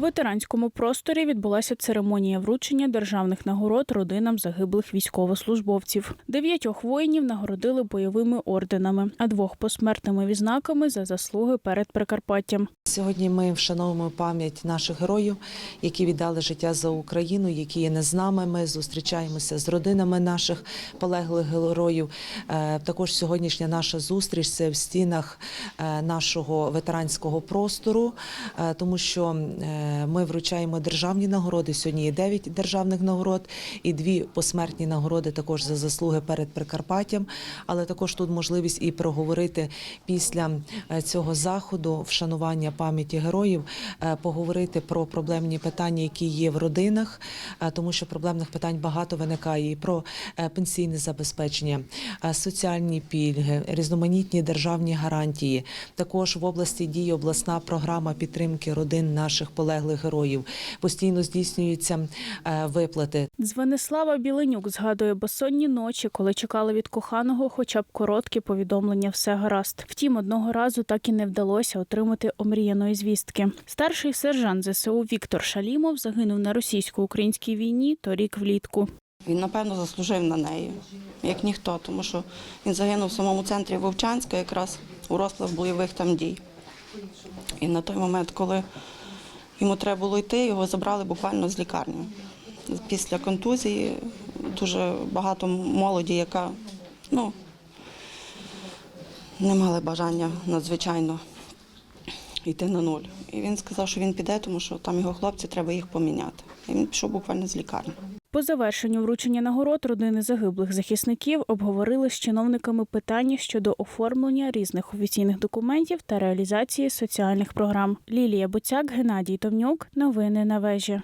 ветеранському просторі відбулася церемонія вручення державних нагород родинам загиблих військовослужбовців. Дев'ятьох воїнів нагородили бойовими орденами, а двох посмертними відзнаками за заслуги перед Прикарпаттям. Сьогодні ми вшановуємо пам'ять наших героїв, які віддали життя за Україну, які є не з нами. Ми зустрічаємося з родинами наших полеглих героїв. Е, Також сьогоднішня наша зустріч це в стінах е, нашого ветеранського простору, е, тому що ми вручаємо державні нагороди. Сьогодні є 9 державних нагород і дві посмертні нагороди також за заслуги перед Прикарпаттям. Але також тут можливість і проговорити після е, цього заходу вшанування пам'яті героїв, е, поговорити про проблемні питання, які є в родинах, е, тому що проблемних питань багато виникає і про пенсійне забезпечення, соціальні пільги, різноманітні державні гарантії. Також в області діє обласна програма підтримки родин наших полеглих героїв. Постійно здійснюються е, виплати. Дзвенислава Біленюк згадує безсонні ночі, коли чекали від коханого хоча б короткі повідомлення все гаразд. Втім, одного разу так і не вдалося отримати омріяної звістки. Старший сержант ЗСУ Віктор Шалімов загинув на російсько-українській війні торік влітку. Він, напевно, заслужив на неї, як ніхто, тому що він загинув в самому центрі Вовчанська, якраз у розпал бойових там дій. І на той момент, коли йому треба було йти, його забрали буквально з лікарні. Після контузії дуже багато молоді, яка ну, не мали бажання надзвичайно йти на нуль. І він сказав, що він піде, тому що там його хлопці, треба їх поміняти. І він пішов буквально з лікарні. По завершенню вручення нагород родини загиблих захисників обговорили з чиновниками питання щодо оформлення різних офіційних документів та реалізації соціальних програм. Лілія Буцяк, Геннадій Томнюк. Новини на вежі.